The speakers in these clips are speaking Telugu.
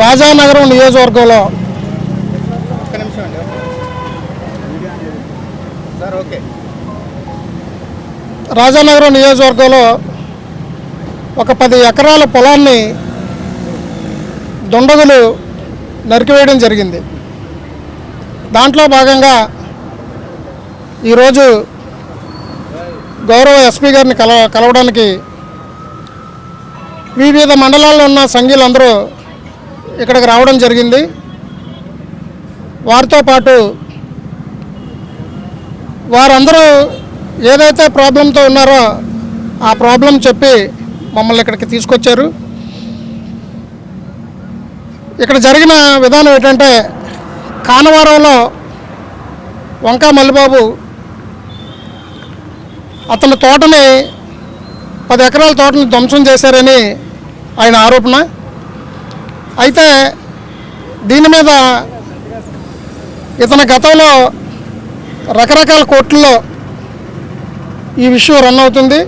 రాజానగరం నియోజకవర్గంలో. ఒక్క నిమిషం అండి సార్ ఓకే. రాజానగరం నియోజకవర్గంలో ఒక పది ఎకరాల పొలాన్ని దుండగులు నరికివేయడం జరిగింది. దాంట్లో భాగంగా ఈరోజు గౌరవ ఎస్పీ గారిని కల కలవడానికి వివిధ మండలాల్లో ఉన్న సంఘీయులందరూ ఇక్కడికి రావడం జరిగింది. వారితో పాటు వారందరూ ఏదైతే ప్రాబ్లంతో ఉన్నారో ఆ ప్రాబ్లం చెప్పి మమ్మల్ని ఇక్కడికి తీసుకొచ్చారు. ఇక్కడ జరిగిన విధానం ఏంటంటే కానవరంలో వంకా మల్లిబాబు అతని తోటని పది ఎకరాల తోటని ధ్వంసం చేశారని ఆయన ఆరోపణ. అయితే దీని మీద ఇతని గతంలో రకరకాల కోర్టుల్లో ఈ విషయం రన్ అవుతుంది.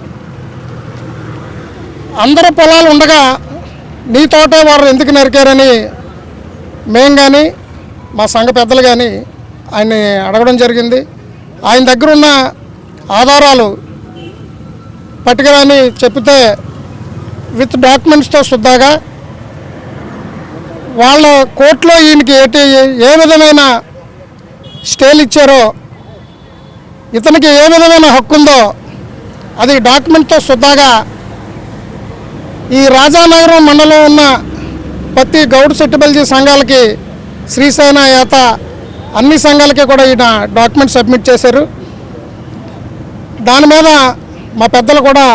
అందరు పొలాలు ఉండగా నీ తోటే వారు ఎందుకు నరికారని మేం కానీ మా సంఘ పెద్దలు కానీ ఆయన్ని అడగడం జరిగింది. ఆయన దగ్గర ఉన్న ఆధారాలు పట్టుకురాని చెప్తే విత్ డాక్యుమెంట్స్తో శుద్ధాగా వాళ్ళ కోర్టులో ఈయనకి ఏటి ఏ విధమైన స్టేలు ఇచ్చారో ఇతనికి ఏ విధమైన హక్కు ఉందో అది డాక్యుమెంట్తో శుద్ధాగా ఈ రాజానగరం మండలం ఉన్న ప్రతి గౌడ్ సెట్టుబల్జీ సంఘాలకి శ్రీసేన యాత అన్ని సంఘాలకి కూడా ఈయన డాక్యుమెంట్ సబ్మిట్ చేశారు. దాని మీద మా పెద్దలు కూడా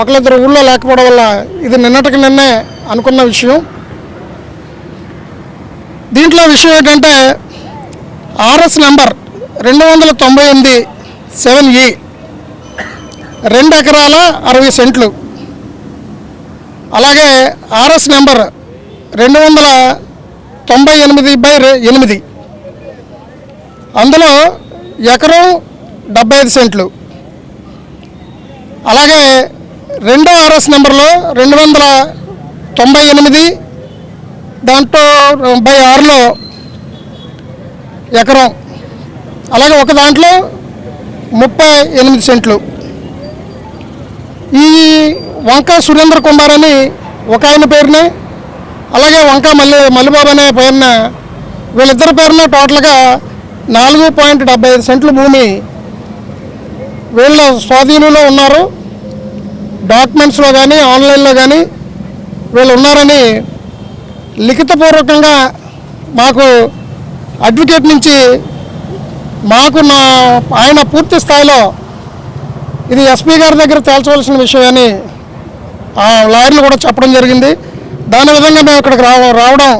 ఒకరిద్దరు ఊళ్ళో లేకపోవడం వల్ల ఇది నిన్నటికి నిన్నే అనుకున్న విషయం. దీంట్లో విషయం ఏంటంటే ఆర్ఎస్ నెంబర్ రెండు వందల తొంభై ఎనిమిది సెవెన్ ఈ. రెండు ఎకరాల అరవై సెంట్లు. అలాగే ఆర్ఎస్ నెంబర్ రెండు వందల తొంభై ఎనిమిది బై ఎనిమిది. అందులో ఎకరం డెబ్బై ఐదు సెంట్లు. అలాగే రెండో ఆర్ఎస్ నెంబర్లో రెండు వందల తొంభై ఎనిమిది దాంట్లో బై ఆరులో ఎకరం. అలాగే ఒక దాంట్లో ముప్పై ఎనిమిది సెంట్లు. ఈ వంక సురేంద్ర కుమార్ అని ఒక ఆయన పేరునే అలాగే వంక మల్లి మల్లిబాబు అనే పేరున వీళ్ళిద్దరి పేరున టోటల్గా నాలుగు పాయింట్ డెబ్బై ఐదు సెంట్ల భూమి వీళ్ళ స్వాధీనంలో ఉన్నారు. డాక్యుమెంట్స్లో కానీ ఆన్లైన్లో కానీ వీళ్ళు ఉన్నారని లిఖితపూర్వకంగా మాకు అడ్వకేట్ నుంచి మాకు నా ఆయన పూర్తి స్థాయిలో ఇది ఎస్పీ గారి దగ్గర తేల్చవలసిన విషయం అని ఆ లాయర్లు కూడా చెప్పడం జరిగింది. దాని విధంగా మేము ఇక్కడికి రావ రావడం.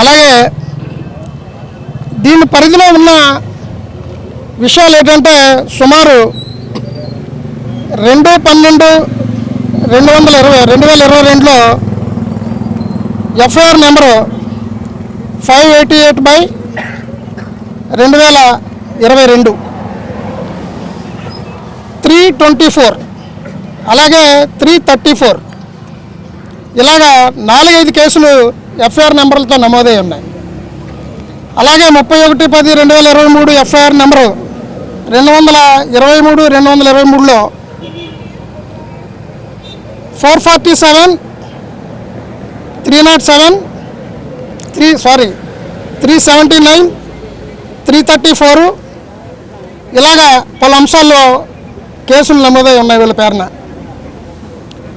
అలాగే దీని పరిధిలో ఉన్న విషయాలు ఏంటంటే సుమారు రెండు పన్నెండు రెండు వందల ఇరవై రెండు వేల ఇరవై రెండులో FIR number five eighty eight by రెండు వేల ఇరవై రెండు. Three twenty four. అలాగే త్రీ థర్టీ ఫోర్. ఇలాగా నాలుగైదు కేసులు ఎఫ్ఐఆర్ నెంబర్లతో నమోదై ఉన్నాయి. అలాగే ముప్పై ఒకటి పది రెండు వేల ఇరవై మూడు ఎఫ్ఐఆర్ నెంబరు రెండు వందల ఇరవై మూడు రెండు వందల ఇరవై మూడులో four forty seven three not seven three sorry three seventy nine three thirty four ఇలాగా పలు అంశాల్లో కేసులు నమోదై ఉన్నాయి వీళ్ళ పేరున.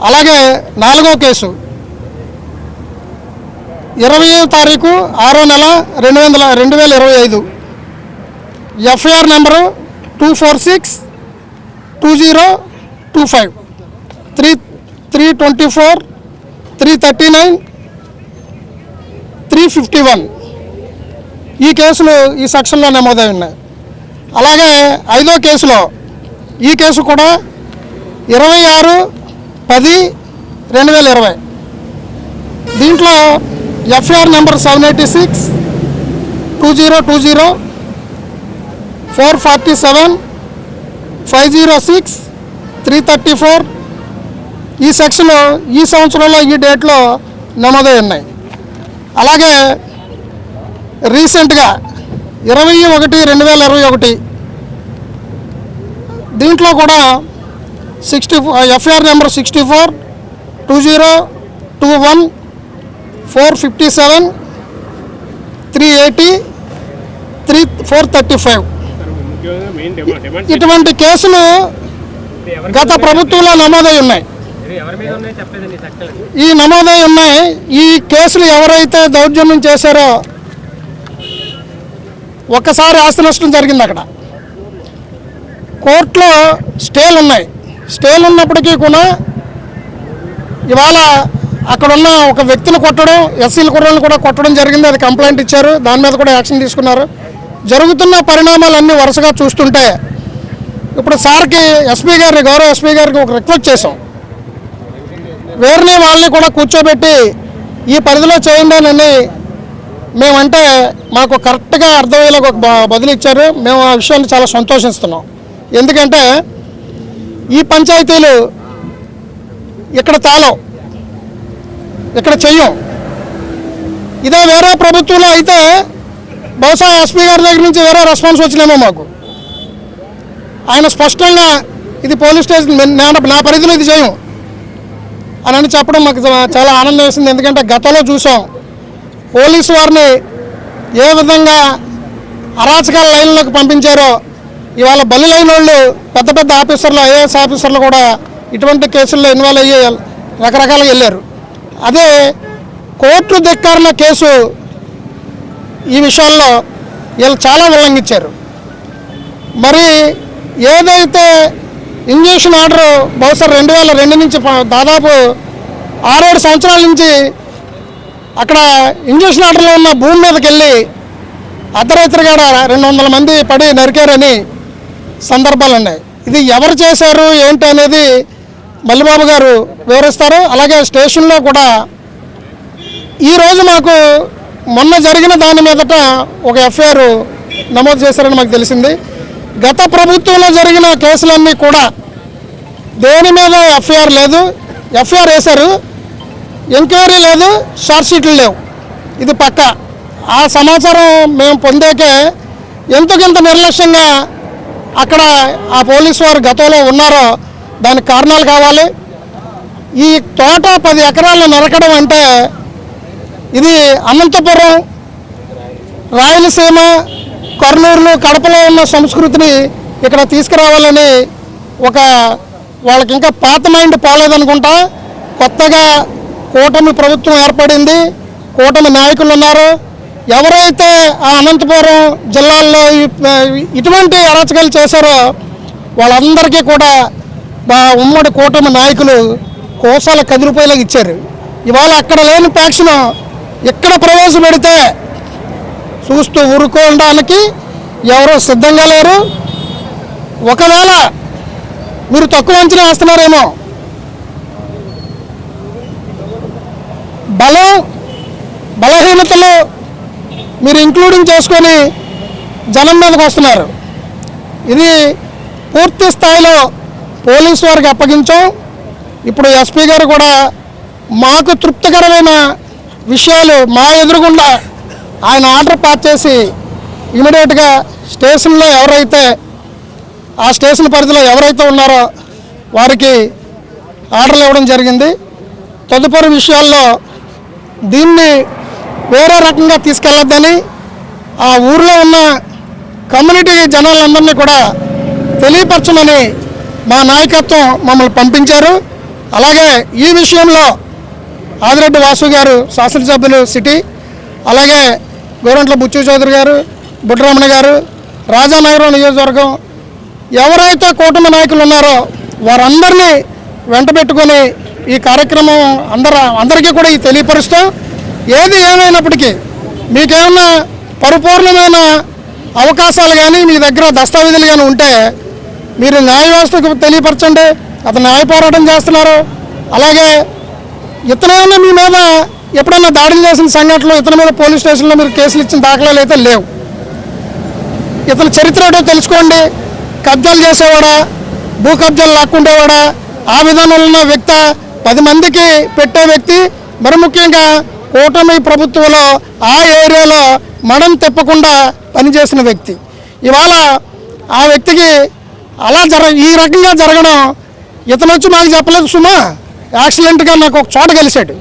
అలాగే నాలుగో కేసు. ఇరవై తారీఖు ఆరో నెల రెండు వందల రెండు వేల ఇరవై ఐదు. FIR number two four six two zero two five. Three three twenty four three thirty nine three fifty one. ఈ కేసులు ఈ సెక్షన్లో నమోదై ఉన్నాయి. అలాగే ఐదో కేసులో ఈ కేసు కూడా ఇరవై ఆరు పది రెండు వేల ఇరవై. దీంట్లో FIR number seven eighty six two zero two zero four forty seven five zero six three thirty four. ఈ సెక్షన్ ఈ సంవత్సరంలో ఈ డేట్లో నమోదై ఉన్నాయి. అలాగే రీసెంట్గా ఇరవై ఒకటి రెండు వేల ఇరవై ఒకటి దీంట్లో కూడా sixty FIR number sixty four two zero two one four fifty seven three eighty three four thirty five. ఇటువంటి కేసులు గత ప్రభుత్వంలో నమోదై ఉన్నాయి. ఈ నమోదై ఉన్నాయి. ఈ కేసులు ఎవరైతే దౌర్జన్యం చేశారో ఒక్కసారి ఆస్తి నష్టం జరిగింది అక్కడ. కోర్టులో స్టేలు ఉన్నాయి. స్టేలు ఉన్నప్పటికీ కూడా ఇవాళ అక్కడున్న ఒక వ్యక్తిని కొట్టడం ఎస్సీల కుర్రలను కూడా కొట్టడం జరిగింది. అది కంప్లైంట్ ఇచ్చారు. దాని మీద కూడా యాక్షన్ తీసుకున్నారు. జరుగుతున్న పరిణామాలన్నీ వరుసగా చూస్తుంటే ఇప్పుడు సార్కి ఎస్పీ గారిని గౌరవ ఎస్పీ గారికి ఒక రిక్వెస్ట్ చేసాం వేరే వాళ్ళని కూడా కూర్చోబెట్టి ఈ పరిధిలో చేయండి అని మేమంటే మాకు కరెక్ట్గా అర్థమయ్యేలా ఒక బదులు ఇచ్చారు. మేము ఆ విషయాన్ని చాలా సంతోషిస్తున్నాం. ఎందుకంటే ఈ పంచాయతీలు ఇక్కడ తాళం ఇక్కడ చెయ్యం. ఇదే వేరే ప్రభుత్వంలో అయితే బహుశా ఎస్పీ గారి దగ్గర నుంచి వేరే రెస్పాన్స్ వచ్చినామో మాకు. ఆయన స్పష్టంగా ఇది పోలీస్ స్టేషన్ నా పరిధిలో ఇది చేయం. అని అని చెప్పడం మాకు చాలా ఆనందం వేసింది. ఎందుకంటే గతంలో చూసాం పోలీసు వారిని ఏ విధంగా అరాచకాల లైన్లోకి పంపించారో ఇవాళ బలి లైన్ వాళ్ళు పెద్ద పెద్ద ఆఫీసర్లు ఐఏఎస్ ఆఫీసర్లు కూడా ఇటువంటి కేసుల్లో ఇన్వాల్వ్ అయ్యి రకరకాలుగా వెళ్ళారు. అదే కోర్టు ధిక్కారణ కేసు ఈ విషయాల్లో వీళ్ళు చాలా ఉల్లంఘించారు మరి ఏదైతే ఇంజక్షన్ ఆర్డర్ బహుశా రెండు వేల రెండు నుంచి దాదాపు ఆరేడు సంవత్సరాల నుంచి అక్కడ ఇంజక్షన్ ఆర్డర్లో ఉన్న భూమి మీదకి వెళ్ళి అర్ధరాత్రి రెండు వందల మంది పడి నరికారని సందర్భాలు ఉన్నాయి. ఇది ఎవరు చేశారు ఏంటి అనేది మల్లిబాబు గారు వివరిస్తారు. అలాగే స్టేషన్లో కూడా ఈరోజు మాకు మొన్న జరిగిన దాని మీదట ఒక ఎఫ్ఐఆర్ నమోదు చేశారని మాకు తెలిసింది. గత ప్రభుత్వంలో జరిగిన కేసులన్నీ కూడా దేని మీద ఎఫ్ఐఆర్ లేదు ఎఫ్ఐఆర్ వేశారు ఎంక్వైరీ లేదు షార్ట్షీట్లు లేవు. ఇది పక్క. ఆ సమాచారం మేము పొందాకే ఎంతకింత నిర్లక్ష్యంగా అక్కడ ఆ పోలీసు వారు గతంలో ఉన్నారో దానికి కారణాలు కావాలి. ఈ తోట పది ఎకరాలను నరకడం అంటే ఇది అనంతపురం రాయలసీమ కర్నూలు కడపలో ఉన్న సంస్కృతిని ఇక్కడ తీసుకురావాలని ఒక వాళ్ళకి ఇంకా పాత మైండ్ పోలేదనుకుంటా. కొత్తగా కూటమి ప్రభుత్వం ఏర్పడింది. కూటమి నాయకులు ఉన్నారు. ఎవరైతే ఆ అనంతపురం జిల్లాల్లో ఇటువంటి అరాచకాలు చేశారో వాళ్ళందరికీ కూడా మా ఉమ్మడి కూటమి నాయకులు కోసాల కదిలిపోయేలాగా ఇచ్చారు. ఇవాళ అక్కడ లేని ప్యాక్షన్ ఇక్కడ ప్రవేశపెడితే చూస్తూ ఊరుకోవడానికి ఎవరో సిద్ధంగా లేరు. ఒకవేళ మీరు తక్కువ అంచనా వేస్తున్నారేమో. బలం బలహీనతలు మీరు ఇంక్లూడింగ్ చేసుకొని జనం మీదకి వస్తున్నారు. ఇది పూర్తి స్థాయిలో పోలీసు వారికి అప్పగించాం. ఇప్పుడు ఎస్పీ గారు కూడా మాకు తృప్తికరమైన విషయాలు మా ఎదురుగుండా ఆయన ఆర్డర్ పాస్ చేసి ఇమీడియట్గా స్టేషన్లో ఎవరైతే ఆ స్టేషన్ పరిధిలో ఎవరైతే ఉన్నారో వారికి ఆర్డర్లు ఇవ్వడం జరిగింది. తదుపరి విషయాల్లో దీన్ని వేరే రకంగా తీసుకెళ్ళొద్దని ఆ ఊర్లో ఉన్న కమ్యూనిటీ జనాలందరినీ కూడా తెలియపరచమని మా నాయకత్వం మమ్మల్ని పంపించారు. అలాగే ఈ విషయంలో ఆదిరెడ్డి వాసు గారు శాసనసభ్యులు సిటీ అలాగే గోరంట్ల బుచ్చు చౌదరి గారు బుడ్డరమణ గారు రాజానగరం నియోజకవర్గం ఎవరైతే కూటమి నాయకులు ఉన్నారో వారందరినీ వెంట పెట్టుకొని ఈ కార్యక్రమం అందర అందరికీ కూడా ఈ తెలియపరుస్తాం ఏది ఏమైనప్పటికీ మీకేమన్నా పరిపూర్ణమైన అవకాశాలు కానీ మీ దగ్గర దస్తావేజులు కానీ ఉంటే మీరు న్యాయ వ్యవస్థకు తెలియపరచండి అతను న్యాయ పోరాటం చేస్తున్నారు. అలాగే ఇతనైనా మీ మీద ఎప్పుడన్నా దాడులు చేసిన సంఘటనలు ఇతని మీద పోలీస్ స్టేషన్లో మీరు కేసులు ఇచ్చిన దాఖలాలు అయితే లేవు. ఇతని చరిత్ర ఏంటో తెలుసుకోండి. కబ్జాలు చేసేవాడా? భూ కబ్జాలు లాక్కుండేవాడా? ఆ విధానంలో ఉన్న వ్యక్తి పది మందికి పెట్టే వ్యక్తి మరి ముఖ్యంగా కూటమి ప్రభుత్వంలో ఆ ఏరియాలో మనం తిప్పకుండా పనిచేసిన వ్యక్తి. ఇవాళ ఆ వ్యక్తికి అలా జర ఈ రకంగా జరగడం ఇతను వచ్చి మాకు చెప్పలేదు సుమా. యాక్సిడెంట్గా నాకు ఒక చోట కలిశాడు.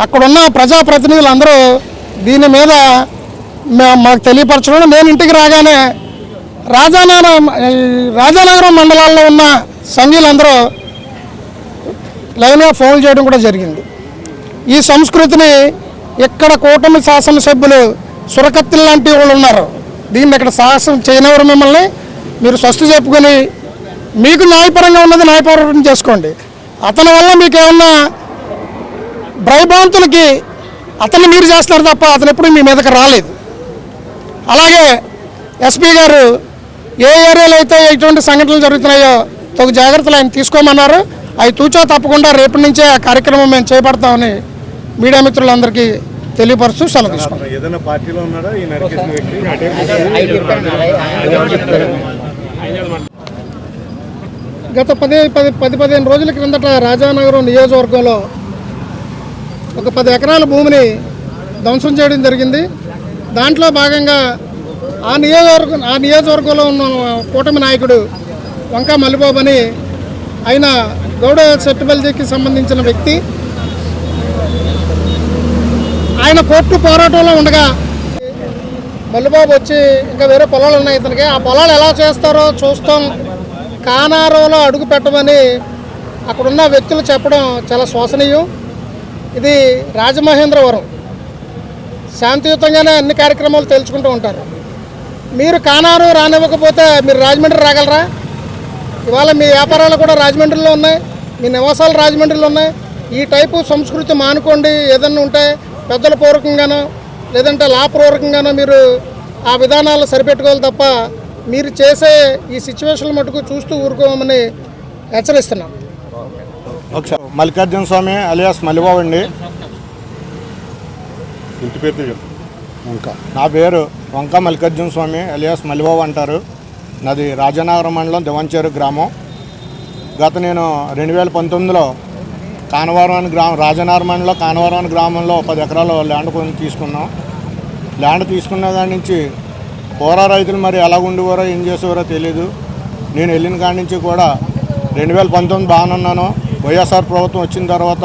అక్కడున్న ప్రజాప్రతినిధులు అందరూ దీని మీద మా- మాకు తెలియపరచడం నేను ఇంటికి రాగానే రాజానగరం ఈ రాజానగరం మండలాల్లో ఉన్న సంఘీలందరూ లైన్గా ఫోన్ చేయడం కూడా జరిగింది. ఈ సంస్కృతిని ఇక్కడ కూటమి శాసనసభ్యులు సురకత్తులు లాంటి వాళ్ళు ఉన్నారు దీన్ని ఇక్కడ సాహసం చేయనివారు మిమ్మల్ని. మీరు స్వస్తి చెప్పుకొని మీకు న్యాయపరంగా ఉన్నది న్యాయపరం చేసుకోండి. అతని వల్ల మీకు ఏమన్నా భయభ్రాంతులకి అతన్ని మీరు చేస్తున్నారు తప్ప అతను ఎప్పుడు మీ మీదకి రాలేదు. అలాగే ఎస్పీ గారు ఏ ఏరియాలో అయితే ఇటువంటి సంఘటనలు జరుగుతున్నాయో తగు జాగ్రత్తలు ఆయన తీసుకోమన్నారు. అవి తూచో తప్పకుండా రేపటి నుంచే ఆ కార్యక్రమం మేము చేపడతామని మీడియా మిత్రులందరికీ తెలియపరుస్తూ సెలవు వ్యక్తి? గత పది పది పది పదిహేను రోజుల క్రిందట రాజానగరం నియోజకవర్గంలో ఒక పది ఎకరాల భూమిని ధ్వంసం చేయడం జరిగింది. దాంట్లో భాగంగా ఆ నియోజకవర్గం ఆ నియోజకవర్గంలో ఉన్న కూటమి నాయకుడు వంకా మల్లిబాబు అని ఆయన గౌడ సెట్టుబల్జీకి సంబంధించిన వ్యక్తి. ఆయన కోర్టు పోరాటంలో ఉండగా మల్లిబాబు వచ్చి ఇంకా వేరే పొలాలు ఉన్నాయి ఇతనికి. ఆ పొలాలు ఎలా చేస్తారో చూస్తాం. కానారోలో అడుగు పెట్టమని అక్కడున్న వ్యక్తులు చెప్పడం చాలా శోసనీయం ఇది రాజమహేంద్రవరం. శాంతియుతంగానే అన్ని కార్యక్రమాలు తెలుసుకుంటూ ఉంటారు. మీరు కానారు రానివ్వకపోతే మీరు రాజమండ్రి రాగలరా? ఇవాళ మీ వ్యాపారాలు కూడా రాజమండ్రిలో ఉన్నాయి. మీ నివాసాలు రాజమండ్రిలో ఉన్నాయి. ఈ టైపు సంస్కృతి మానుకోండి. ఏదన్నా ఉంటే పెద్దల పూర్వకంగానో లేదంటే లాపూర్వకంగానో మీరు ఆ విధానాలు సరిపెట్టుకోవాలి తప్ప మీరు చేసే ఈ సిచ్యువేషన్ మటుకు చూస్తూ ఊరుకోమని హెచ్చరిస్తున్నాం. ఒకసారి మల్లికార్జున స్వామి అలియాస్ మల్లిబాబు అండి. ఇంటి పేరు వంక నా పేరు వంక మల్లికార్జున స్వామి అలియాస్ మల్లిబాబు అంటారు. నాది రాజనగరం మండలం దివంచేరు గ్రామం. గత నేను రెండు వేల పంతొమ్మిదిలో కానవరం అని గ్రామం రాజనగరం మండలం కానవరం అని గ్రామంలో పది ఎకరాలు ల్యాండ్ కొని తీసుకున్నాం. ల్యాండ్ తీసుకున్న దాని నుంచి పోరా రైతులు మరి ఎలా ఉండేవారో ఏం చేసేవారో తెలియదు నేను వెళ్ళిన కాడి నుంచి కూడా రెండు వేల పంతొమ్మిది బాగానున్నాను వైఎస్ఆర్ ప్రభుత్వం వచ్చిన తర్వాత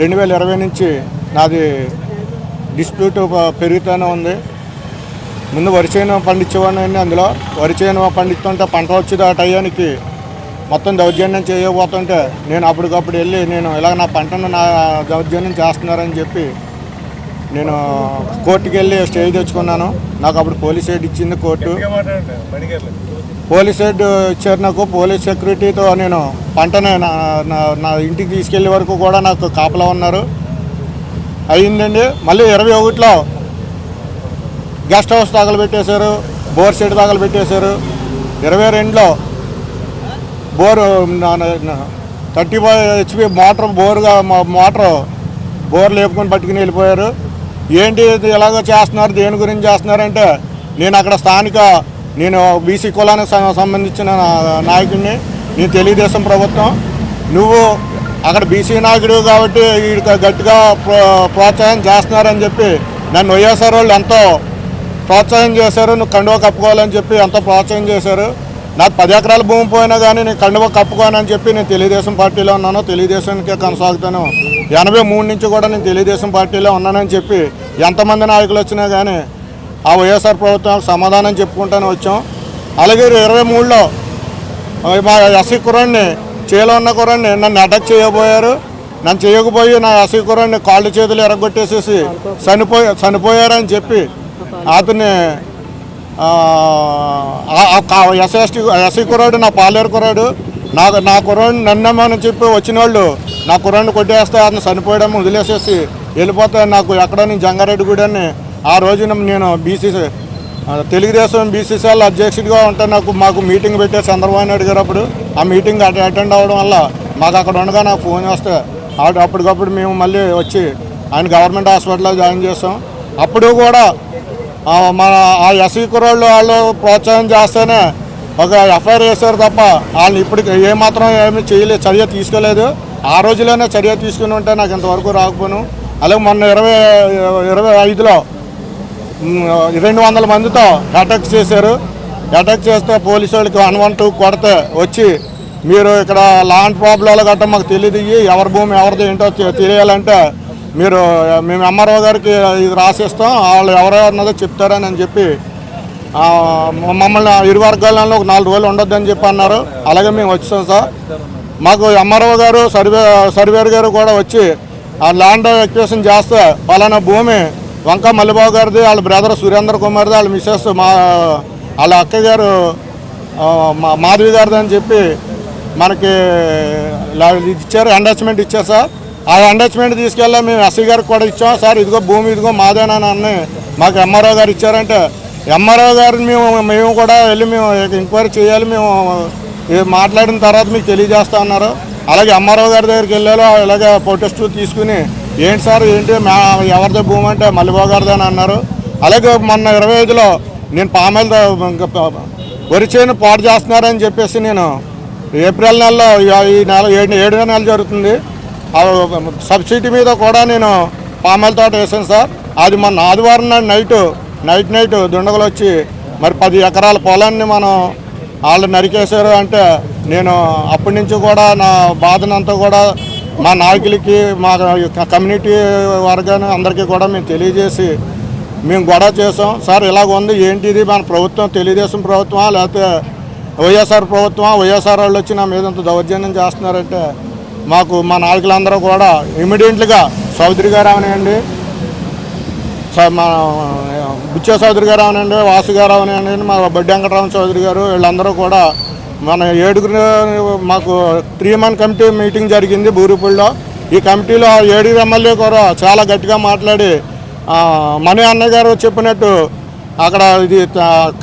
రెండు వేల ఇరవై నుంచి నాది డిస్ప్యూట్ పెరుగుతూనే ఉంది. ముందు వరి చేను పండించేవాడిని అందులో. వరి చేను పండిస్తుంటే పంట వచ్చేది ఆ టయానికి మొత్తం దౌర్జన్యం చేయబోతుంటే నేను అప్పటికప్పుడు వెళ్ళి నేను ఇలా నా పంటను నా దౌర్జన్యం చేస్తున్నారని చెప్పి నేను కోర్టుకి వెళ్ళి స్టే తెచ్చుకున్నాను. నాకు అప్పుడు పోలీస్ ఎయిడ్ ఇచ్చింది కోర్టు. పోలీస్ ఎయిడ్ ఇచ్చారు నాకు. పోలీస్ సెక్యూరిటీతో నేను పంటని నా ఇంటికి తీసుకెళ్ళే వరకు కూడా నాకు కాపలా ఉన్నారు. అయిందండి. మళ్ళీ ఇరవై ఒకటిలో గెస్ట్ హౌస్ తగలబెట్టేశారు. బోర్ షెడ్ తగలబెట్టేశారు. ఇరవై రెండులో bore thirty five HP motor బోరుగా motor bore లేపుకొని పట్టుకుని వెళ్ళిపోయారు. ఏంటి ఇది ఎలాగో చేస్తున్నారు? దేని గురించి చేస్తున్నారంటే నేను అక్కడ స్థానిక నేను బీసీ కులానికి సంబంధించిన నా- నాయకుడిని నేను తెలుగుదేశం ప్రభుత్వం. నువ్వు అక్కడ బీసీ నాయకుడు కాబట్టి వీడికి గట్టిగా ప్రో- ప్రోత్సాహం చేస్తున్నారని చెప్పి నన్ను వైఎస్ఆర్ వాళ్ళు ఎంతో ప్రోత్సాహం చేశారు. నువ్వు కండువ కప్పుకోవాలని చెప్పి ఎంతో ప్రోత్సాహం చేశారు. నాకు పది ఎకరాల భూమి పోయినా కానీ నేను కండువ కప్పుకోనని చెప్పి నేను తెలుగుదేశం పార్టీలో ఉన్నాను తెలుగుదేశానికే కొనసాగుతాను ఎనభై మూడు నుంచి కూడా నేను తెలుగుదేశం పార్టీలో ఉన్నానని చెప్పి ఎంతమంది నాయకులు వచ్చినా కానీ ఆ వైఎస్ఆర్ ప్రభుత్వం సమాధానం చెప్పుకుంటానే వచ్చాం. అలాగే ఇరవై మూడులో మా ఎస్సీ కురాన్ని చేలో ఉన్న కురాన్ని నన్ను అటాక్ చేయబోయారు. నన్ను చేయకపోయి నా ఎస్సీ కురాన్ని కాళ్ళు చేతులు ఎరగొట్టేసేసి చనిపోయి చనిపోయారని చెప్పి అతన్ని ఎస్ఎస్టీ ఎస్సీ కురాడు నా పాలేరు కురాడు నా నా కురాడు నన్నమ్మని చెప్పి వచ్చిన వాళ్ళు నా కుర్రాడిని కొట్టేస్తే అతను చనిపోయడం వదిలేసేసి వెళ్ళిపోతే నాకు ఎక్కడ జంగారెడ్డి గుడి ఆ రోజున నేను బీసీసీ తెలుగుదేశం బీసీసీఎల్ అధ్యక్షుడిగా ఉంటే నాకు మాకు మీటింగ్ పెట్టే చంద్రబాబు నాయుడు గారు అప్పుడు ఆ మీటింగ్ అటెండ్ అవ్వడం వల్ల మాకు అక్కడ ఉండగా నాకు ఫోన్ చేస్తే అప్పటికప్పుడు మేము మళ్ళీ వచ్చి ఆయన గవర్నమెంట్ హాస్పిటల్లో జాయిన్ చేస్తాం. అప్పుడు కూడా మన ఆ ఎస్సీ కుర్రోళ్ళు వాళ్ళు ప్రోత్సాహం చేస్తేనే ఒక ఎఫ్ఐఆర్ వేశారు తప్ప వాళ్ళు ఇప్పటికి ఏమాత్రం ఏమి చేయలేదు చర్య తీసుకోలేదు. ఆ రోజులోనే చర్య తీసుకుని ఉంటే నాకు ఇంతవరకు రాకపోను. అలాగే మొన్న ఇరవై ఇరవై ఐదులో రెండు వందల మందితో అటాక్ చేశారు. అటాక్ చేస్తే పోలీసు వాళ్ళకి వన్ వన్ టూ కొడితే వచ్చి మీరు ఇక్కడ లాండ్ ప్రాబ్లాలు గట్రా మాకు తెలియదు ఎవరి భూమి ఎవరిది ఏంటో తెలియాలంటే మీరు మేము ఎంఆర్ఓ గారికి ఇది రాసిస్తాం. వాళ్ళు ఎవరెవరినదో చెప్తారని అని చెప్పి మమ్మల్ని ఇరు వర్గాలలో ఒక నాలుగు రోజులు ఉండొద్దని చెప్పి అన్నారు. అలాగే మేము వచ్చాం సార్. మాకు ఎంఆర్ఓ గారు సర్వే సర్వేర్ గారు కూడా వచ్చి ఆ ల్యాండ్ ఎక్వేషన్ చేస్తే పలానా భూమి వంక మల్లిబాబు గారిది వాళ్ళ బ్రదర్ సురేంద్ర కుమార్ది వాళ్ళ మిస్సెస్ మా వాళ్ళ అక్క గారు మా మాధవి గారిది అని చెప్పి మనకి ఇచ్చారు అండర్స్మెంట్ ఇచ్చారు సార్. ఆ అండర్స్మెంట్ తీసుకెళ్ళి మేము ఎస్సీ గారికి కూడా ఇచ్చాం. సార్ ఇదిగో భూమి ఇదిగో మాదేనా అన్ని మాకు ఎంఆర్ఓ గారు ఇచ్చారంటే ఎంఆర్ఓ గారిని మేము మేము కూడా వెళ్ళి మేము ఎంక్వైరీ చేయాలి. మేము మాట్లాడిన తర్వాత మీకు తెలియజేస్తా ఉన్నారు అలాగే ఎంఆర్ఓ గారి దగ్గరికి వెళ్ళారు ఇలాగే ప్రొటెస్ట్ తీసుకుని ఏంటి సార్ ఏంటి? మా ఎవరిదో భూమి అంటే మల్లిబాబు గారిది అని అన్నారు. అలాగే మొన్న ఇరవై ఐదులో నేను పామెల వరి చేను పాడు చేస్తున్నారని చెప్పేసి నేను ఏప్రిల్ నెలలో ఈ- నెల ఏడు ఏడో నెల జరుగుతుంది. సబ్సిడీ మీద కూడా నేను పామాయిల్ తోట వేసాను సార్. అది మొన్న ఆదివారం నాడు నైట్ నైట్ నైట్ దుండగలు వచ్చి మరి పది ఎకరాల పొలాన్ని మనం వాళ్ళు నరికేశారు అంటే నేను అప్పటి నుంచి కూడా నా బాధనంతా కూడా మా నాయకులకి మా కమ్యూనిటీ వర్గాన్ని అందరికీ కూడా మేము తెలియజేసి మేము గొడవ చేసాం సార్ ఇలాగ ఉంది. ఏంటిది మన ప్రభుత్వం తెలుగుదేశం ప్రభుత్వమా? లేకపోతే వైఎస్ఆర్ ప్రభుత్వమా? వైఎస్ఆర్ వాళ్ళు వచ్చి నా మీద ఇంత దౌర్జన్యం చేస్తున్నారంటే మాకు మా నాయకులందరూ కూడా ఇమీడియట్గా చౌదరి గారు అవనండి స- మా బుచ్చ చౌదరి గారు అవనండి వాసు గారు అవనండి మా బడ్డి వెంకటరామ చౌదరి గారు వీళ్ళందరూ కూడా మన ఏడుగురు మాకు త్రీ మంత్ కమిటీ మీటింగ్ జరిగింది బూరిపూడిలో. ఈ కమిటీలో ఏడుగురు ఎమ్మెల్యే కూడా చాలా గట్టిగా మాట్లాడి మణి అన్నయ్య గారు చెప్పినట్టు అక్కడ ఇది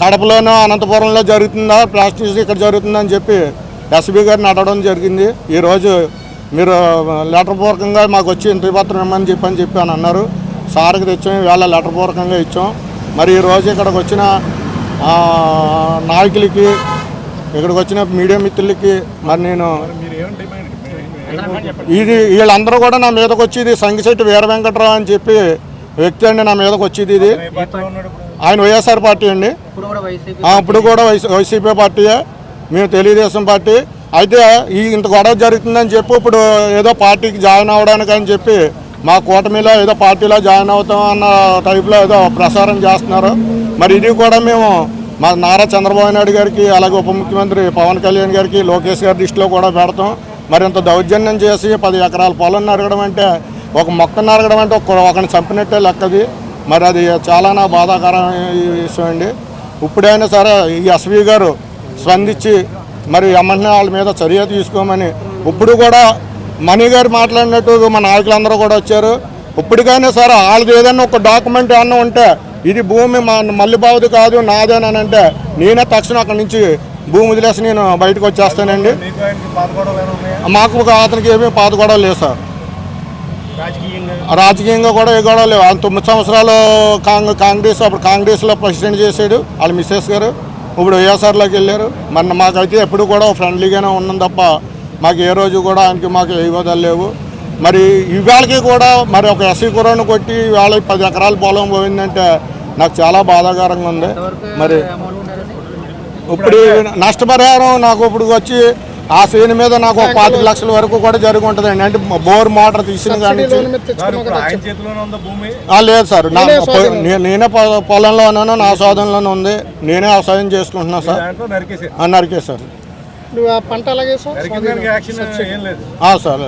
కడపలోనో అనంతపురంలో జరుగుతుందా ప్లాస్టిక్ ఇక్కడ జరుగుతుందని చెప్పి ఎస్బీ గారిని అడగడం జరిగింది. ఈరోజు మీరు లెటర్ పూర్వకంగా మాకు వచ్చి ఇంత పత్రం ఇమ్మని చెప్పని చెప్పి అని అన్నారు. సార్కి తెచ్చాం ఇవాళ లెటర్ పూర్వకంగా ఇచ్చాం. మరి ఈరోజు ఇక్కడికి వచ్చిన నాయకులకి ఇక్కడికి వచ్చిన మీడియా మిత్రులకి మరి నేను ఇది వీళ్ళందరూ కూడా నా మీదకి వచ్చి ఇది సంగిశెట్టి వీర వెంకట్రావు అని చెప్పి వ్యక్తి అండి నా మీదకి వచ్చేది ఇది. ఆయన వైఎస్ఆర్ పార్టీ అండి. ఇప్పుడు కూడా వైసీ వైసీపీ పార్టీయే. మేము తెలుగుదేశం పార్టీ. అయితే ఈ ఇంత గొడవ జరుగుతుందని చెప్పి ఇప్పుడు ఏదో పార్టీకి జాయిన్ అవ్వడానికి అని చెప్పి మా కూటమిలో ఏదో పార్టీలో జాయిన్ అవుతాం అన్న టైప్లో ఏదో ప్రసారం చేస్తున్నారు. మరి ఇది కూడా మేము మా నారా చంద్రబాబు నాయుడు గారికి అలాగే ఉప ముఖ్యమంత్రి పవన్ కళ్యాణ్ గారికి లోకేష్ గారి దృష్టిలో కూడా పెడతాం. మరి ఇంత దౌర్జన్యం చేసి పది ఎకరాల పొలం నరగడం అంటే ఒక మొక్క నరగడం అంటే ఒక ఒకరిని చంపినట్టే లెక్కది మరి అది చాలా నా బాధాకరమైన విషయం అండి. ఇప్పుడైనా సరే ఈ ఎస్వి గారు స్పందించి మరి ఎమ్మెల్యే వాళ్ళ మీద చర్య తీసుకోమని. ఇప్పుడు కూడా మణి గారు మాట్లాడినట్టు మా నాయకులందరూ కూడా వచ్చారు. ఇప్పటికైనా సరే వాళ్ళది ఏదైనా ఒక డాక్యుమెంట్ ఏమన్నా ఉంటే ఇది భూమి మా మల్లిబాబుది కాదు నాదేనని అంటే నేనే తక్షణం అక్కడి నుంచి భూమి వదిలేసి నేను బయటకు వచ్చేస్తానండి. మాకు ఒక అతనికి ఏమీ పాత గొడవ లేదు సార్. రాజకీయంగా కూడా ఏ గొడవ లేవు. ఆయన తొమ్మిది సంవత్సరాలు కాంగ్ కాంగ్రెస్ అప్పుడు కాంగ్రెస్లో ప్రెసిడెంట్ చేశాడు వాళ్ళ మిస్సెస్ గారు. ఇప్పుడు వైఎస్ఆర్లోకి వెళ్ళారు. మరి మాకైతే ఎప్పుడు కూడా ఫ్రెండ్లీగానే ఉన్నాం తప్ప మాకు ఏ రోజు కూడా ఆయనకి మాకు ఏ లేవు. మరి ఇవాళకి కూడా మరి ఒక ఎస్సీ కురాను కొట్టి ఇవాళ పది ఎకరాల పొలం పోయిందంటే నాకు చాలా బాధాకరంగా ఉంది. మరి ఇప్పుడు నష్టపరిహారం నాకు ఇప్పుడు వచ్చి ఆ శ్రేణి మీద నాకు ఒక పాతిక లక్షల వరకు కూడా జరిగి ఉంటుందండి. అంటే బోర్ మోటార్ తీసిన కానీ లేదు సార్. నా నేనే పొలంలో ఉన్నాను నా సోదంలోనే ఉంది. నేనే వ్యవసాయం చేసుకుంటున్నా సార్. నరికే సార్. సార్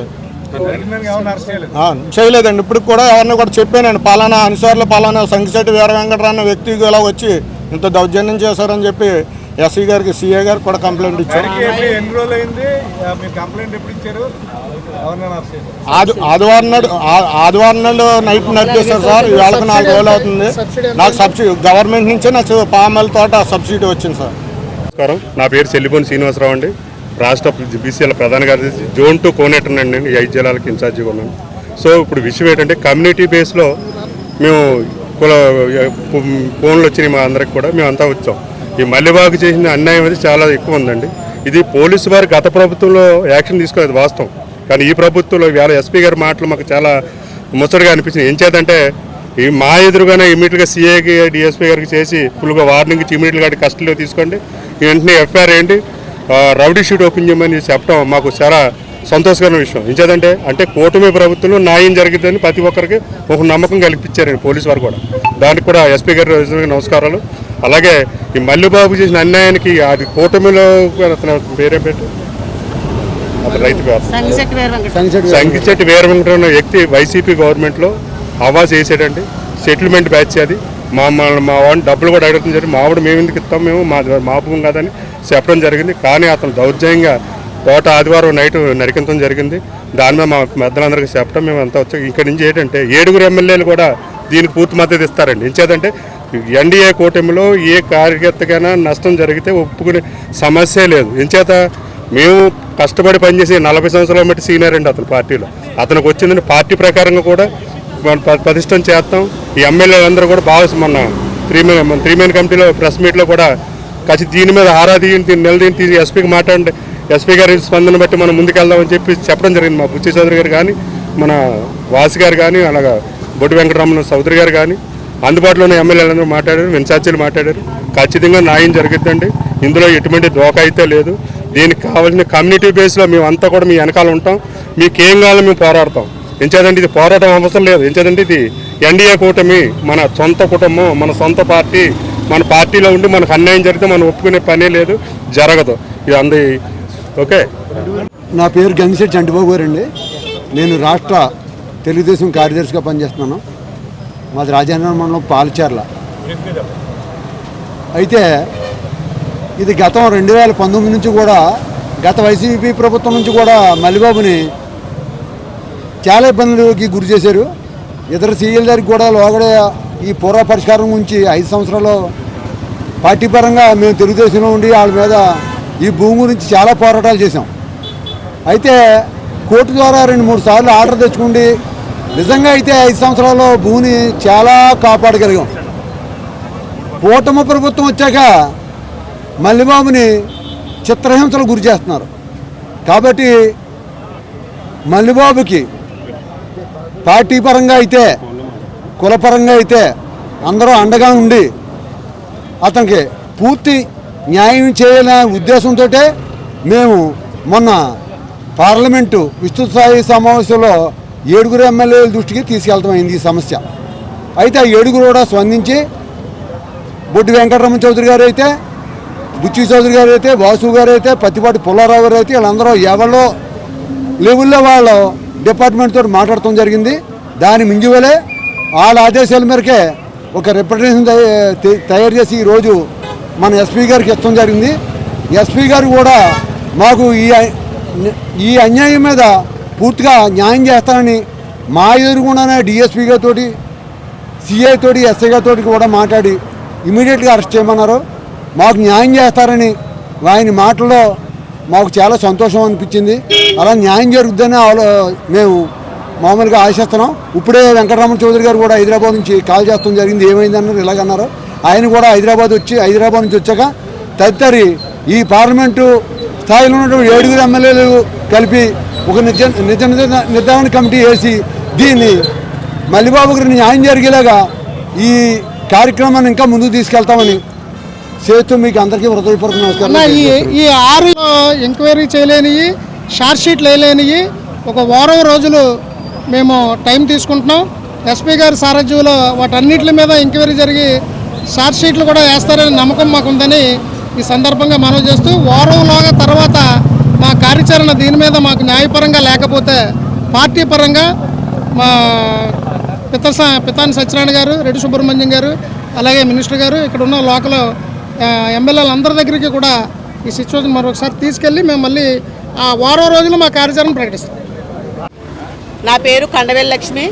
చేయలేదండి. ఇప్పుడు కూడా ఎవరిని కూడా చెప్పానండి. పలానా అనుసార్లు పలానా సంకిశెట్టి వీర వెంకటరావు అనే వ్యక్తి ఇలా వచ్చి ఇంత దౌర్జన్యం చేశారని చెప్పి ఎస్సీ గారికి సిఏ గారికి కూడా కంప్లైంట్ ఇచ్చారు. ఆదివారం నాడు ఆదివారం నాడు నైట్ నడిపేశారు సార్. ఇవాళకి నాలుగు రోజులు అవుతుంది. నాకు సబ్సిడీ గవర్నమెంట్ నుంచే నాకు పామల తోట సబ్సిడీ వచ్చింది సార్. నమస్కారం. నా పేరు చెల్లిపోని శ్రీనివాసరావు అండి. రాష్ట్ర బీసీఎల్ ప్రధాన కార్యదర్శి జోన్ టూ కోనేటర్ అండి నేను ఈ ఐదు జిల్లాలకు ఇన్ఛార్జిగా ఉన్నాను. సో ఇప్పుడు విషయం ఏంటంటే కమ్యూనిటీ బేస్లో మేము కుల ఫోన్లు వచ్చినాయి మా అందరికి కూడా. మేము అంతా వచ్చాం. ఈ మల్లెబాగు చేసిన అన్యాయం అనేది చాలా ఎక్కువ ఉందండి. ఇది పోలీసు వారు గత ప్రభుత్వంలో యాక్షన్ తీసుకోలేదు వాస్తవం. కానీ ఈ ప్రభుత్వంలో వేళ ఎస్పీ గారి మాటలు మాకు చాలా ముచ్చటగా అనిపించింది ఏం చేద్దంటే ఈ మా ఎదురుగానే ఇమీడియట్గా సీఏకి డిఎస్పీ గారికి చేసి ఫుల్గా వార్నింగ్ ఇచ్చి ఇమీడియట్గా కస్టడీలో తీసుకోండి. వెంటనే ఎఫ్ఐఆర్ ఏంటి రౌడీ షీట్ ఓపెన్ చేయమని చెప్పడం మాకు చాలా సంతోషకరమైన విషయం. ఇంకేదంటే అంటే కూటమి ప్రభుత్వంలో న్యాయం జరుగుతుందని ప్రతి ఒక్కరికి ఒక నమ్మకం కల్పించారండి పోలీసు వారు కూడా. దానికి కూడా ఎస్పీ గారి నమస్కారాలు. అలాగే ఈ మల్లిబాబు చేసిన అన్యాయానికి అది కూటమిలో అతను పేరేం పెట్టి? అతను రైతు సంగిశెట్టి వీర వెంకట సంకిచెట్టి వీర వెంకట అనే వ్యక్తి వైసీపీ గవర్నమెంట్లో ఆవాస్ చేసాడండి సెటిల్మెంట్ బ్యాచ్ అది. మా మా- మా వాడిని డబ్బులు కూడా అడగడం జరిగింది. మా వాడు మేము ఎందుకు ఇస్తాం? మేము మా మా భూమి కాదని చెప్పడం జరిగింది. కానీ అతను దౌర్జన్యంగా తోట ఆదివారం నైట్ నరికించడం జరిగింది. దాని మీద మా పెద్దలందరికీ చెప్పడం మేము అంతా వచ్చాం. ఇక్కడి నుంచి ఏంటంటే ఏడుగురు ఎమ్మెల్యేలు కూడా దీనికి పూర్తి మద్దతు ఇస్తారండి. ఇంచేదంటే ఎన్డీఏ కూటమిలో ఏ కార్యకర్తకైనా నష్టం జరిగితే ఒప్పుకునే సమస్య లేదు. ఎంచేత మేము కష్టపడి పనిచేసి నలభై సంవత్సరాల మట్టి సీనియర్ అండి అతను పార్టీలో. అతనికి వచ్చిందని పార్టీ ప్రకారంగా కూడా మనం ప్రతిష్టం చేస్తాం. ఈ ఎమ్మెల్యేలు అందరూ కూడా బాగా మొన్న త్రీ మెన్ త్రీ మెయిన్ కమిటీలో ప్రెస్ మీట్లో కూడా ఖచ్చితంగా దీని మీద ఆరా తీయండి నిలదీని తీసి ఎస్పీకి మాట్లాడండి. ఎస్పీ గారి స్పందన బట్టి మనం ముందుకెళ్దామని చెప్పి చెప్పడం జరిగింది మా బుచ్చి చౌదరి గారు కానీ మన వాసి గారు కానీ అలాగా బొడ్డు వెంకటరమణ చౌదరి గారు కానీ అందుబాటులో ఉన్న ఎమ్మెల్యేలందరూ మాట్లాడారు ఇన్ఛార్జీలు మాట్లాడారు. ఖచ్చితంగా న్యాయం జరుగుతుందండి. ఇందులో ఎటువంటి దోకా అయితే లేదు. దీనికి కావాల్సిన కమ్యూనిటీ బేస్లో మేము అంతా కూడా మీ వెనకాల ఉంటాం. మీకేం కావాలో మేము పోరాడతాం. ఎంచేదండి ఇది పోరాటం అవసరం లేదు. ఎంచేదండి ఇది ఎన్డీఏ కూటమి మన సొంత కుటుంబం మన సొంత పార్టీ మన పార్టీలో ఉండి మనకు అన్యాయం జరిగితే మనం ఒప్పుకునే పనే లేదు. జరగదు. ఇది అంది ఓకే. నా పేరు గంగిశెట్టి చంటిబాబు గారు అండి నేను రాష్ట్ర తెలుగుదేశం కార్యదర్శిగా పనిచేస్తున్నాను. మాది రాజేంద్ర మండలం పాలచేర్ల. అయితే ఇది గతం రెండు వేల పంతొమ్మిది నుంచి కూడా గత వైసీపీ ప్రభుత్వం నుంచి కూడా మల్లిబాబుని చాలా ఇబ్బందులకి గురి చేశారు. ఇతర సీఎల్ దగ్గరికి కూడా లోగడే ఈ పూర్వ పరిష్కారం గురించి ఐదు సంవత్సరాలు పార్టీ పరంగా మేము తెలుగుదేశంలో ఉండి వాళ్ళ మీద ఈ భూమి గురించి చాలా పోరాటాలు చేశాం. అయితే కోర్టు ద్వారా రెండు మూడు సార్లు ఆర్డర్ తెచ్చుకుండి నిజంగా అయితే ఐదు సంవత్సరాల్లో భూమిని చాలా కాపాడగలిగాం. కూటమి ప్రభుత్వం వచ్చాక మల్లిబాబుని చిత్రహింసలు గురి చేస్తున్నారు. కాబట్టి మల్లిబాబుకి పార్టీ పరంగా అయితే కులపరంగా అయితే అందరూ అండగా ఉండి అతనికి పూర్తి న్యాయం చేయాలనే ఉద్దేశంతో మేము మొన్న పార్లమెంటు విస్తృత స్థాయి సమావేశంలో ఏడుగురు ఎమ్మెల్యేల దృష్టికి తీసుకెళ్తామైంది ఈ సమస్య. అయితే ఆ ఏడుగురు కూడా స్పందించి బొడ్డి వెంకటరమణ చౌదరి గారు అయితే బుచ్చి చౌదరి గారు అయితే వాసు గారు అయితే పత్తిపాటి పుల్లారావు గారు అయితే వీళ్ళందరూ ఎవరో లెవెల్లో వాళ్ళు డిపార్ట్మెంట్ తోటి మాట్లాడటం జరిగింది. దాని మింజువలే వాళ్ళ ఆదేశాల మేరకే ఒక రిప్రజెంటేషన్ తయారు చేసి ఈరోజు మన ఎస్పీ గారికి ఇష్టం జరిగింది. ఎస్పీ గారు కూడా మాకు ఈ ఈ అన్యాయం మీద పూర్తిగా న్యాయం చేస్తానని మా ఎదురుగుండానే డిఎస్పీ గారితో సిఐ తోటి ఎస్ఐ గారితో కూడా మాట్లాడి ఇమీడియట్గా అరెస్ట్ చేయమన్నారు. మాకు న్యాయం చేస్తారని ఆయన మాటల్లో మాకు చాలా సంతోషం అనిపించింది. అలా న్యాయం జరుగుతుందని ఆలో మేము మామూలుగా ఆశిస్తున్నాం. ఇప్పుడే వెంకటరమణ చౌదరి గారు కూడా హైదరాబాద్ నుంచి కాల్ చేస్తాం జరిగింది. ఏమైందన్నారు ఇలాగన్నారు ఆయన కూడా హైదరాబాద్ వచ్చి హైదరాబాద్ నుంచి వచ్చాక తదుపరి ఈ పార్లమెంటు స్థాయిలో ఉన్నటువంటి ఏడుగురు ఎమ్మెల్యేలు కలిపి ఒక నిజ నిజ నిజ- నిర్ధారణ కమిటీ వేసి దీన్ని మల్లిబాబు గారిని న్యాయం జరిగేలాగా ఈ కార్యక్రమాన్ని ఇంకా ముందుకు తీసుకెళ్తామని చేస్తూ మీకు అందరికీ హృదయపూర్వక నమస్కారం ఈ ఆరు ఎంక్వైరీ చేయలేనివి షార్ట్ షీట్లు వేయలేనివి ఒక వారం రోజులు మేము టైం తీసుకుంటున్నాం. ఎస్పీ గారి సారథ్యంలో వాటన్నిటి మీద ఎంక్వైరీ జరిగి షార్ట్ షీట్లు కూడా వేస్తారనే నమ్మకం మాకుందని ఈ సందర్భంగా మనవి చేస్తూ వారంలోగా తర్వాత మా కార్యాచరణ దీని మీద మాకు న్యాయపరంగా లేకపోతే పార్టీ పరంగా మా పిత పితాని సత్యనారాయణ గారు రెడ్డి సుబ్రహ్మణ్యం గారు అలాగే మినిస్టర్ గారు ఇక్కడ ఉన్న లోకల్ ఎమ్మెల్యేలు అందరి దగ్గరికి కూడా ఈ సిచ్యువేషన్ మరొకసారి తీసుకెళ్ళి మేము మళ్ళీ ఆ వారం రోజులు మా కార్యాచరణ ప్రకటిస్తాం. నా పేరు కండవేల్ లక్ష్మి.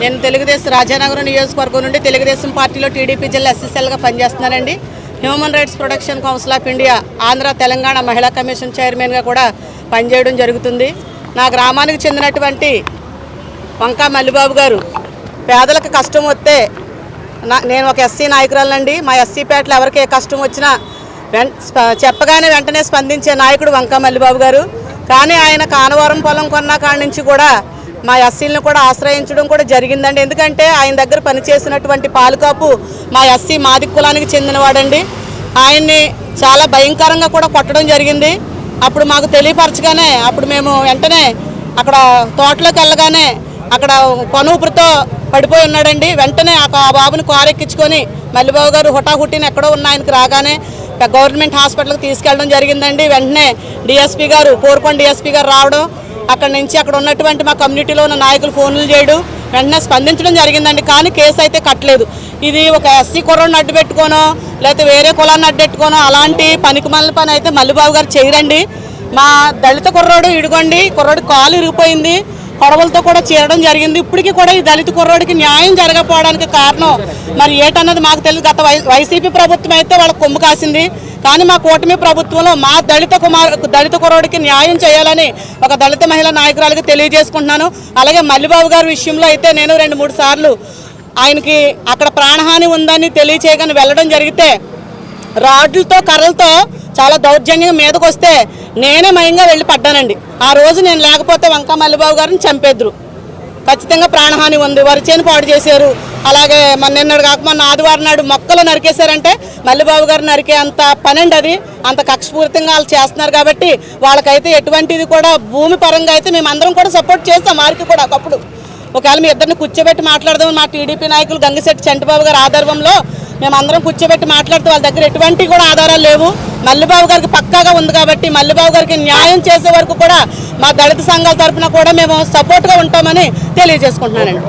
నేను తెలుగుదేశం రాజానగరం నియోజకవర్గం నుండి తెలుగుదేశం పార్టీలో టీడీపీ జిల్లా ఎస్ఎస్ఎల్గా పనిచేస్తున్నానండి. Human rights protection council of India Andhra Telangana మహిళా కమిషన్ చైర్మన్గా కూడా పనిచేయడం జరుగుతుంది. నా గ్రామానికి చెందినటువంటి వంకా మల్లిబాబు గారు పేదలకు కష్టం వస్తే నా నేను ఒక ఎస్సీ నాయకురాలండి. మా ఎస్సీ పేటలో ఎవరికి ఏ కష్టం వచ్చినా స్ప- చెప్పగానే వెంటనే స్పందించే నాయకుడు వంకా మల్లిబాబు గారు. కానీ ఆయన కానవరం పొలం కొన్న కాడి నుంచి కూడా మా ఎస్సీలను కూడా ఆశ్రయించడం కూడా జరిగిందండి. ఎందుకంటే ఆయన దగ్గర పనిచేసినటువంటి పాలుకాపు మా ఎస్సీ మాది కులానికి చెందినవాడండి. ఆయన్ని చాలా భయంకరంగా కూడా కొట్టడం జరిగింది. అప్పుడు మాకు తెలియపరచగానే అప్పుడు మేము వెంటనే అక్కడ తోటలోకి వెళ్ళగానే అక్కడ పనూపురితో పడిపోయి ఉన్నాడండి. వెంటనే ఆ బాబుని కారెక్కించుకొని మల్లిబాబు గారు హుటాహుటిని ఎక్కడో ఉన్న ఆయనకి రాగానే గవర్నమెంట్ హాస్పిటల్కి తీసుకెళ్ళడం జరిగిందండి. వెంటనే డిఎస్పీ గారు కోరుకొండ డిఎస్పీ గారు రావడం అక్కడ నుంచి అక్కడ ఉన్నటువంటి మా కమ్యూనిటీలో ఉన్న నాయకులు ఫోన్లు చేయడం వెంటనే స్పందించడం జరిగిందండి. కానీ కేసు అయితే కట్టలేదు. ఇది ఒక ఎస్సీ కుర్రోడిని అడ్డు పెట్టుకోనో లేకపోతే వేరే కులాన్ని అడ్డెట్టుకోనో అలాంటి పనికి మళ్ళీ పని అయితే మల్లిబాబు గారు చేయరండి. మా దళిత కుర్రోడు ఇడుగోండి కుర్రోడు కాలు ఇరిగిపోయింది కొడవలతో కూడా చేరడం జరిగింది. ఇప్పటికీ కూడా ఈ దళిత కుర్రోడికి న్యాయం జరగకపోవడానికి కారణం మరి ఏటన్నది మాకు తెలియదు. గత వై వైసీపీ ప్రభుత్వం అయితే వాళ్ళ కొమ్ము కాసింది. కానీ మా కూటమి ప్రభుత్వంలో మా దళిత కుమార్ దళిత కురవుడికి న్యాయం చేయాలని ఒక దళిత మహిళా నాయకురాలకి తెలియజేసుకుంటున్నాను. అలాగే మల్లిబాబు గారి విషయంలో అయితే నేను రెండు మూడు సార్లు ఆయనకి అక్కడ ప్రాణహాని ఉందని తెలియచేయగానే వెళ్ళడం జరిగితే రాడ్లతో కర్రలతో చాలా దౌర్జన్యంగా మీదకు వస్తే నేనే మయంగా వెళ్ళి పడ్డానండి. ఆ రోజు నేను లేకపోతే వంక మల్లిబాబు గారిని చంపేద్దరు. ఖచ్చితంగా ప్రాణహాని ఉంది. వరి చేను పాడు చేశారు. అలాగే మన నిన్నడు కాక మొన్న ఆదివారం నాడు మొక్కలు నరికేశారంటే మల్లిబాబు గారు నరికే అంత పనండి అది. అంత కక్షపూరితంగా వాళ్ళు చేస్తున్నారు కాబట్టి వాళ్ళకైతే ఎటువంటిది కూడా భూమి పరంగా అయితే మేము అందరం కూడా సపోర్ట్ చేస్తాం. వారికి కూడా ఒకప్పుడు. ఒకవేళ మీ ఇద్దరిని కూర్చోబెట్టి మాట్లాడదాం మా టీడీపీ నాయకులు గంగిశెట్టి చంటిబాబు గారి ఆధర్వంలో మేము అందరం కూర్చోబెట్టి మాట్లాడితే వాళ్ళ దగ్గర ఎటువంటి కూడా ఆధారాలు లేవు. మల్లిబాబు గారికి పక్కాగా ఉంది కాబట్టి మల్లిబాబు గారికి న్యాయం చేసే వరకు కూడా మా దళిత సంఘాల తరపున కూడా మేము సపోర్ట్గా ఉంటామని తెలియజేసుకుంటున్నానండి.